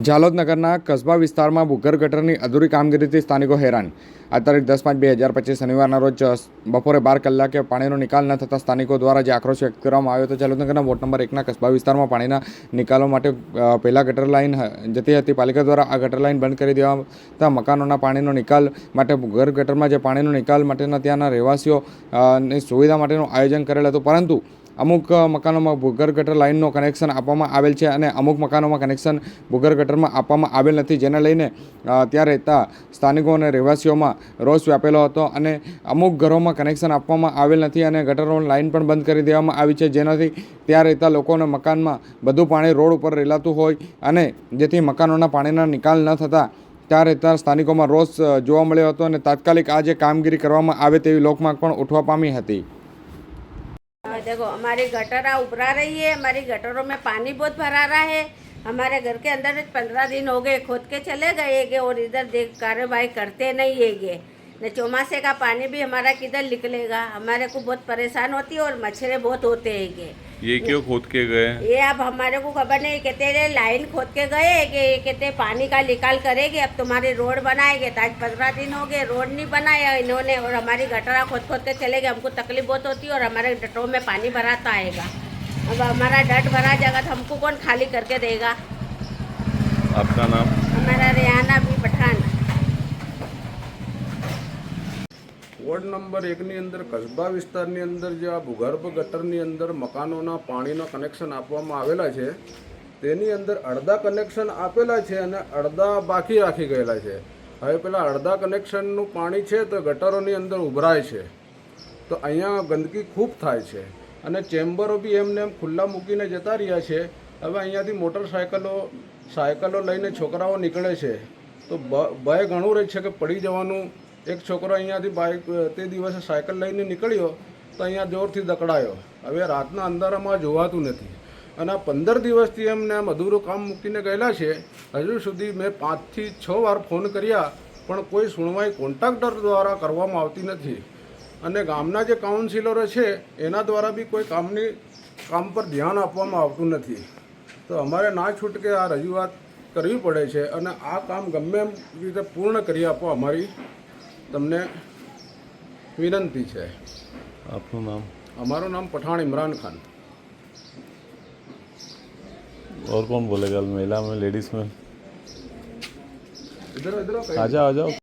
ઝાલોદ નગરના કસ્બા વિસ્તારમાં ભૂગર ગટરની અધૂરી કામગીરીથી સ્થાનિકો હેરાન. આ તારીખ દસ પાંચ બે હજાર પચીસ શનિવારના રોજ બપોરે બાર કલાકે પાણીનો નિકાલ ન થતાં સ્થાનિકો દ્વારા જે આક્રોશ વ્યક્ત કરવામાં આવ્યો હતો જાલોદ નગરના વોર્ડ નંબર એકના કસ્બા વિસ્તારમાં પાણીના નિકાલો માટે પહેલાં ગટર લાઇન જતી હતી. પાલિકા દ્વારા આ ગટર લાઇન બંધ કરી દેવાતા મકાનોના પાણીનો નિકાલ માટે ભૂગર ગટરમાં જે પાણીનો નિકાલ માટેના ત્યાંના રહેવાસીઓ સુવિધા માટેનું આયોજન કરેલ હતું. પરંતુ અમુક મકાનોમાં ભૂગર ગટર લાઇનનો કનેક્શન આપવામાં આવેલ છે અને અમુક મકાનોમાં કનેક્શન ભૂગર ગટરમાં આપવામાં આવેલ નથી. જેને લઈને ત્યાં રહેતા સ્થાનિકો અને રહેવાસીઓમાં રોષ વ્યાપેલો હતો અને અમુક ઘરોમાં કનેક્શન આપવામાં આવેલ નથી અને ગટરો લાઇન પણ બંધ કરી દેવામાં આવી છે. જેનાથી ત્યાં રહેતા લોકોને મકાનમાં બધું પાણી રોડ ઉપર રેલાતું હોય અને જેથી મકાનોના પાણીના નિકાલ ન થતાં ત્યાં રહેતા સ્થાનિકોમાં રોષ જોવા મળ્યો હતો અને તાત્કાલિક આ જે કામગીરી કરવામાં આવે તેવી લોકમાંગ પણ ઉઠવા પામી હતી. हाँ, देखो हमारी गटरा उभरा रही है हमारी गटरों में पानी बहुत भरा रहा है। हमारे घर के अंदर पंद्रह दिन हो गए खोद के चले गए और इधर देख कार्रवाई करते नहीं है न चौमासे का पानी भी हमारा किधर निकलेगा? हमारे को बहुत परेशान होती है और मच्छरे बहुत होते हैं ये। क्यों खोद के गए? ये अब हमारे को खबर नहीं कहते लाइन खोद के गए कि ये कहते पानी का निकाल करेंगे अब तुम्हारे रोड बनाएँगे तो आज पंद्रह दिन हो गए रोड नहीं बनाया इन्होंने और हमारी गटरा खोद खोद के चले गए हमको तकलीफ़ बहुत होती है और हमारे गटरों में पानी भराता आएगा। अब हमारा डट भरा जाएगा तो हमको कौन खाली करके देगा? आपका नाम? हमारा रियाना भी વોર્ડ નંબર એકની અંદર, કસ્બા વિસ્તારની અંદર જે આ ભૂગર્ભ ગટરની અંદર મકાનોના પાણીના કનેક્શન આપવામાં આવેલા છે, તેની અંદર અડધા કનેક્શન આપેલા છે અને અડધા બાકી રાખી ગયેલા છે. હવે પેલા અડધા કનેક્શનનું પાણી છે તો ગટરોની અંદર ઉભરાય છે. તો અહીંયા ગંદકી ખૂબ થાય છે અને ચેમ્બરો બી એમને એમ ખુલ્લા મૂકીને જતા રહ્યા છે. હવે અહીંયાથી મોટરસાયકલો, સાયકલો લઈને છોકરાઓ નીકળે છે. તો ભય ઘણું રહે છે કે પડી જવાનું એક છોકરો અહીંયાથી બાઇક તે દિવસે સાયકલ લઈને નીકળ્યો તો અહીંયા જોરથી દકડાયો. હવે રાતના અંધારામાં જોવાતું નથી. અને આ પંદર દિવસથી એમને આમ અધૂરું કામ મૂકીને ગયેલા છે. હજુ સુધી મેં પાંચથી છ વાર ફોન કર્યા, પણ કોઈ સુણવાઈ કોન્ટ્રાક્ટર દ્વારા કરવામાં આવતી નથી. અને ગામના જે કાઉન્સિલરો છે, એના દ્વારા બી કોઈ કામની, કામ પર ધ્યાન આપવામાં આવતું નથી. તો અમારે ના છૂટકે આ રજૂઆત કરવી પડે છે અને આ કામ ગમે એમ રીતે પૂર્ણ કરી આપો અમારી તમને વિનંતી છે आपका नाम અમારું નામ પઠાણ ઇમરાન ખાન और कौन बोलेगा महिला में लेडीज में ઇધર ઇધર आ जाओ आ जाओ